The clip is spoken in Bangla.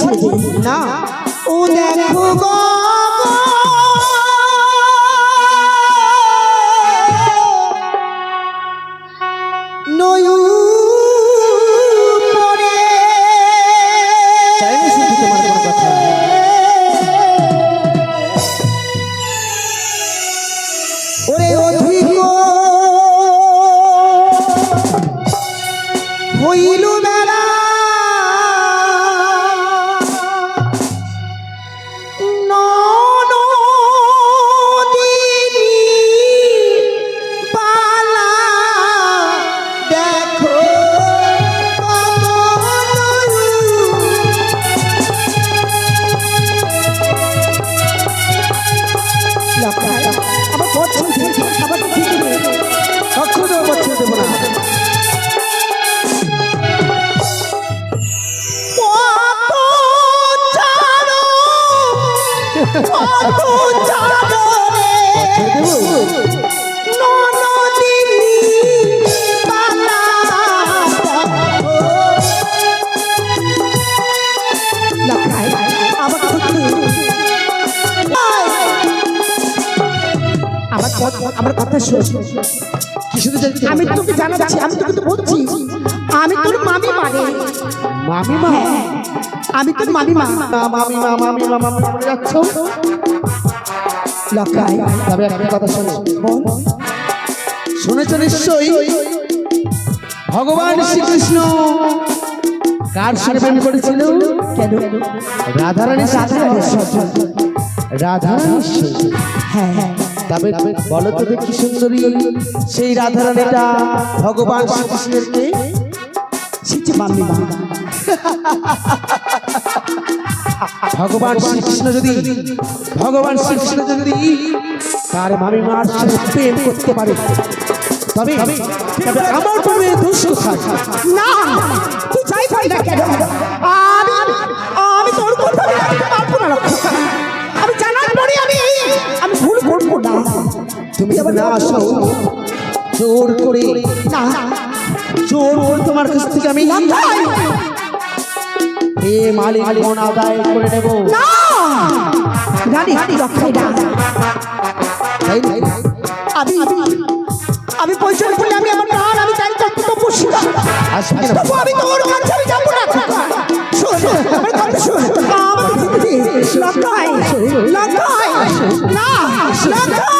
ছেড়ে না। ও দেখো গো। হইল বেলা আমার কথা- শোন। আমি তোকে জানাচ্ছি আমি তোকে তো বলছি। মামি মা হ্যাঁ, আমি তোর মামি মা না, মামি মা মামি মা মামি মা বলে যাচ্ছ? লকাই। তবে একটা কথা শোনো। শুনেছ নিশ্চয়ই? ভগবান শ্রীকৃষ্ণ কার সঙ্গে প্রেম করেছিল? কেন? রাধারানী। রাধারানীর সঙ্গে। হ্যাঁ হ্যাঁ। তবে বলো তো দেখি সুন্দরী সেই রাধারানীটা ভগবান শ্রীকৃষ্ণের কে? সিচি মামি মা ভগবান শ্রীকৃষ্ণ যদি ভগবান শ্রীকৃষ্ণ যদি তার মামি মার সঙ্গে প্রেম করতে পারে তবে তবে আমার দোষ কোথায়? না তুই যাই পারি না কেন? আমি আমি তোর কথা পারব না আমি জানার পরে আমি আমি ভুল করব না। তুমি না আসো জোর করে না। জোর তোমার কাছ থেকে আমি লঙ্কাই প্রেম আলী মন আদায় করে নেব। না! না? আমি আমি পয়সা করলে আমি আমার প্রাণ আমি করতে তো না। তবু আমি তোর কাছে আমি যাব না। শোন আমার কথা শোন। আমার লঙ্কাই লঙ্কাই না লঙ্কাই